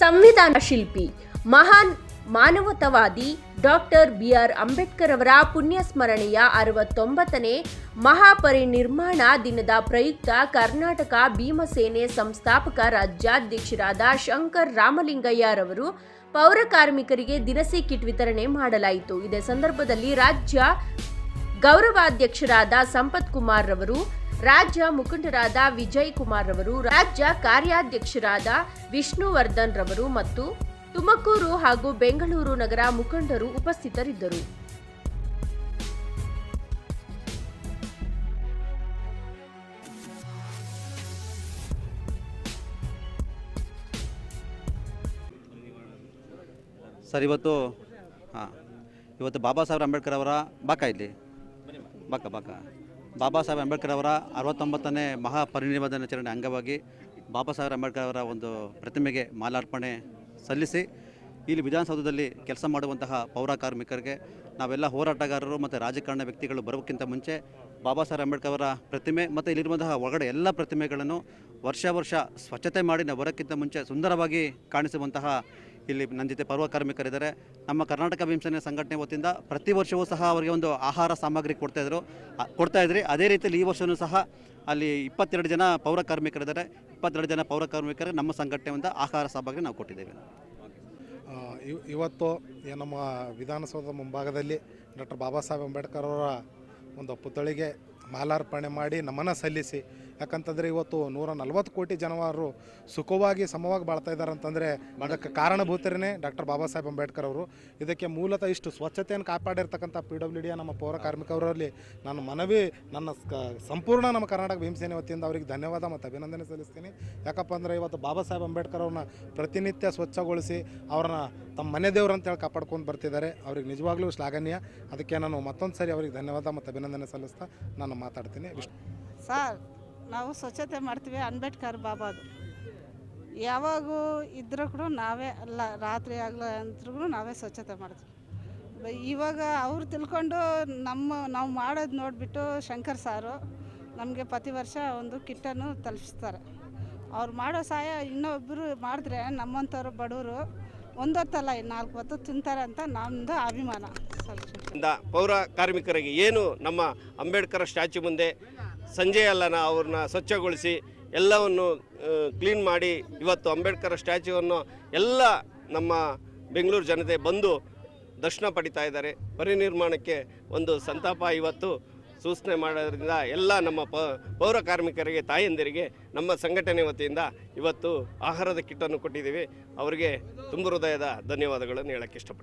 ಸಂವಿಧಾನ ಶಿಲ್ಪಿ, ಮಹಾನ್ ಮಾನವತಾವಾದಿ ಡಾಕ್ಟರ್ ಬಿ ಆರ್ ಅಂಬೇಡ್ಕರ್ ಅವರ ಪುಣ್ಯ ಸ್ಮರಣೆಯ ಅರವತ್ತೊಂಬತ್ತನೇ ಮಹಾಪರಿನಿರ್ಮಾಣ ದಿನದ ಪ್ರಯುಕ್ತ ಕರ್ನಾಟಕ ಭೀಮಸೇನೆ ಸಂಸ್ಥಾಪಕ ರಾಜ್ಯಾಧ್ಯಕ್ಷರಾದ ಶಂಕರ್ ರಾಮಲಿಂಗಯ್ಯರವರು ಪೌರ ಕಾರ್ಮಿಕರಿಗೆ ದಿನಸಿ ಕಿಟ್ ವಿತರಣೆ ಮಾಡಲಾಯಿತು. ಇದೇ ಸಂದರ್ಭದಲ್ಲಿ ರಾಜ್ಯ ಗೌರವಾಧ್ಯಕ್ಷರಾದ ಸಂಪತ್ ಕುಮಾರ್ ರವರು, ರಾಜ್ಯ ಮುಖಂಡರಾದ ವಿಜಯ್ ಕುಮಾರ್ ರವರು, ರಾಜ್ಯ ಕಾರ್ಯಾಧ್ಯಕ್ಷರಾದ ವಿಷ್ಣುವರ್ಧನ್ ರವರು ಮತ್ತು ತುಮಕೂರು ಹಾಗೂ ಬೆಂಗಳೂರು ನಗರ ಮುಖಂಡರು ಉಪಸ್ಥಿತರಿದ್ದರು. ಸರ್, ಇವತ್ತು, ಹಾಂ, ಇವತ್ತು ಬಾಬಾ ಸಾಹೇಬ್ ಅಂಬೇಡ್ಕರ್ ಅವರ ಬಾಕ ಇಲ್ಲಿ. ಬಾಕ ಬಕ್ಕ ಬಾಬಾ ಸಾಹೇಬ್ ಅಂಬೇಡ್ಕರ್ ಅವರ ಅರವತ್ತೊಂಬತ್ತನೇ ದಿನಾಚರಣೆ ಅಂಗವಾಗಿ ಬಾಬಾ ಸಾಹೇಬ್ ಅಂಬೇಡ್ಕರ್ ಅವರ ಒಂದು ಪ್ರತಿಮೆಗೆ ಮಾಲಾರ್ಪಣೆ ಸಲ್ಲಿಸಿ ಇಲ್ಲಿ ವಿಧಾನಸೌಧದಲ್ಲಿ ಕೆಲಸ ಮಾಡುವಂತಹ ಪೌರ ಕಾರ್ಮಿಕರಿಗೆ ನಾವೆಲ್ಲ ಹೋರಾಟಗಾರರು ಮತ್ತು ರಾಜಕಾರಣ ವ್ಯಕ್ತಿಗಳು ಬರೋಕ್ಕಿಂತ ಮುಂಚೆ ಬಾಬಾ ಸಾಹೇಬ್ ಅಂಬೇಡ್ಕರ್ ಅವರ ಪ್ರತಿಮೆ ಮತ್ತು ಇಲ್ಲಿರುವಂತಹ ಒಳಗಡೆ ಎಲ್ಲ ಪ್ರತಿಮೆಗಳನ್ನು ವರ್ಷ ವರ್ಷ ಸ್ವಚ್ಛತೆ ಮಾಡಿ ನಾವು ಬರೋಕ್ಕಿಂತ ಮುಂಚೆ ಸುಂದರವಾಗಿ ಕಾಣಿಸುವಂತಹ ಇಲ್ಲಿ ನನ್ನ ಜೊತೆ ಪರ್ವ ಕಾರ್ಮಿಕರಿದ್ದಾರೆ. ನಮ್ಮ ಕರ್ನಾಟಕ ಭೀಮಸೇನೆ ಸಂಘಟನೆ ವತಿಯಿಂದ ಪ್ರತಿ ವರ್ಷವೂ ಸಹ ಅವರಿಗೆ ಒಂದು ಆಹಾರ ಸಾಮಗ್ರಿ ಕೊಡ್ತಾಯಿದ್ರು ಇದ್ರು. ಕೊಡ್ತಾ ಇದ್ರಿ. ಅದೇ ರೀತಿಯಲ್ಲಿ ಈ ವರ್ಷವೂ ಸಹ ಅಲ್ಲಿ ಇಪ್ಪತ್ತೆರಡು ಜನ ಪೌರ ಕಾರ್ಮಿಕರಿದ್ದಾರೆ. ಇಪ್ಪತ್ತೆರಡು ಜನ ಪೌರ ಕಾರ್ಮಿಕರಿಗೆ ನಮ್ಮ ಸಂಘಟನೆಯಿಂದ ಆಹಾರ ಸಾಮಗ್ರಿ ನಾವು ಕೊಟ್ಟಿದ್ದೇವೆ. ಇವತ್ತು ನಮ್ಮ ವಿಧಾನಸೌಧದ ಮುಂಭಾಗದಲ್ಲಿ ಡಾಕ್ಟರ್ ಬಾಬಾ ಸಾಹೇಬ್ ಅಂಬೇಡ್ಕರ್ ಅವರ ಒಂದು ಪುತ್ಥಳಿಗೆ ಮಾಲಾರ್ಪಣೆ ಮಾಡಿ ನಮನ ಸಲ್ಲಿಸಿ. ಯಾಕಂತಂದರೆ ಇವತ್ತು ನೂರ ನಲವತ್ತು ಕೋಟಿ ಜನವಾರು ಸುಖವಾಗಿ, ಸಮವಾಗಿ ಬಾಳ್ತಾ ಇದ್ದಾರೆ ಅಂತಂದರೆ ಅದಕ್ಕೆ ಕಾರಣಭೂತರೇ ಡಾಕ್ಟರ್ ಬಾಬಾ ಸಾಹೇಬ್ ಅಂಬೇಡ್ಕರ್ ಅವರು. ಇದಕ್ಕೆ ಮೂಲತಃ ಇಷ್ಟು ಸ್ವಚ್ಛತೆಯನ್ನು ಕಾಪಾಡಿರ್ತಕ್ಕಂಥ ಪಿ ಡಬ್ಲ್ಯೂ ಡಿಯ ನಮ್ಮ ಪೌರ ಕಾರ್ಮಿಕರಲ್ಲಿ ನಾನು ಮನವಿ, ನನ್ನ ಸಂಪೂರ್ಣ ನಮ್ಮ ಕರ್ನಾಟಕ ಭೀಮಸೇನೆ ವತಿಯಿಂದ ಅವರಿಗೆ ಧನ್ಯವಾದ ಮತ್ತು ಅಭಿನಂದನೆ ಸಲ್ಲಿಸ್ತೀನಿ. ಯಾಕಪ್ಪ ಅಂದರೆ ಇವತ್ತು ಬಾಬಾ ಸಾಹೇಬ್ ಅಂಬೇಡ್ಕರ್ ಅವ್ರನ್ನ ಪ್ರತಿನಿತ್ಯ ಸ್ವಚ್ಛಗೊಳಿಸಿ, ಅವ್ರನ್ನ ತಮ್ಮ ಮನೆ ದೇವ್ರು ಅಂತೇಳಿ ಕಾಪಾಡ್ಕೊಂಡು ಬರ್ತಿದ್ದಾರೆ. ಅವ್ರಿಗೆ ನಿಜವಾಗ್ಲೂ ಶ್ಲಾಘನೀಯ. ಅದಕ್ಕೆ ನಾನು ಮತ್ತೊಂದು ಸಾರಿ ಅವ್ರಿಗೆ ಧನ್ಯವಾದ ಮತ್ತು ಅಭಿನಂದನೆ ಸಲ್ಲಿಸ್ತಾ ನಾನು ಮಾತಾಡ್ತೀನಿ. ಸರ್, ನಾವು ಸ್ವಚ್ಛತೆ ಮಾಡ್ತೀವಿ ಅಂಬೇಡ್ಕರ್ ಬಾಬಾದು ಯಾವಾಗೂ ಇದ್ರೂ ಕೂಡ ನಾವೇ ಅಲ್ಲ, ರಾತ್ರಿ ಆಗಲ ಅಂದ್ರೂ ನಾವೇ ಸ್ವಚ್ಛತೆ ಮಾಡ್ತೀವಿ. ಇವಾಗ ಅವ್ರು ತಿಳ್ಕೊಂಡು ನಮ್ಮ, ನಾವು ಮಾಡೋದು ನೋಡಿಬಿಟ್ಟು ಶಂಕರ್ ಸಾರು ನಮಗೆ ಪ್ರತಿ ವರ್ಷ ಒಂದು ಕಿಟ್ಟನ್ನು ತಲುಪಿಸ್ತಾರೆ. ಅವ್ರು ಮಾಡೋ ಸಹಾಯ ಇನ್ನೊಬ್ಬರು ಮಾಡಿದ್ರೆ ನಮ್ಮಂಥವ್ರು ಬಡವರು ಒಂದೊತ್ತಲ್ಲ ನಾಲ್ಕು ಹೊತ್ತು ತಿಂತಾರೆ ಅಂತ ನಮ್ಮದು ಅಭಿಮಾನ. ಪೌರ ಕಾರ್ಮಿಕರಿಗೆ ಏನು ನಮ್ಮ ಅಂಬೇಡ್ಕರ್ ಸ್ಟ್ಯಾಚ್ಯೂ ಮುಂದೆ ಸಂಜೆ ಅಲ್ಲನ ಅವ್ರನ್ನ ಸ್ವಚ್ಛಗೊಳಿಸಿ ಎಲ್ಲವನ್ನು ಕ್ಲೀನ್ ಮಾಡಿ ಇವತ್ತು ಅಂಬೇಡ್ಕರ್ ಸ್ಟ್ಯಾಚ್ಯೂವನ್ನು ಎಲ್ಲ ನಮ್ಮ ಬೆಂಗಳೂರು ಜನತೆ ಬಂದು ದರ್ಶನ ಪಡಿತಾ ಇದ್ದಾರೆ. ಪರಿನಿರ್ಮಾಣಕ್ಕೆ ಒಂದು ಸಂತಾಪ ಇವತ್ತು ಸೂಚನೆ ಮಾಡೋದ್ರಿಂದ ಎಲ್ಲ ನಮ್ಮ ಪೌರ ಕಾರ್ಮಿಕರಿಗೆ, ತಾಯಂದಿರಿಗೆ ನಮ್ಮ ಸಂಘಟನೆ ವತಿಯಿಂದ ಇವತ್ತು ಆಹಾರದ ಕಿಟ್ಟನ್ನು ಕೊಟ್ಟಿದ್ದೀವಿ. ಅವರಿಗೆ ತುಂಬ ಹೃದಯದ ಧನ್ಯವಾದಗಳನ್ನು ಹೇಳಕ್ಕೆ ಇಷ್ಟಪಡ್ತೀನಿ.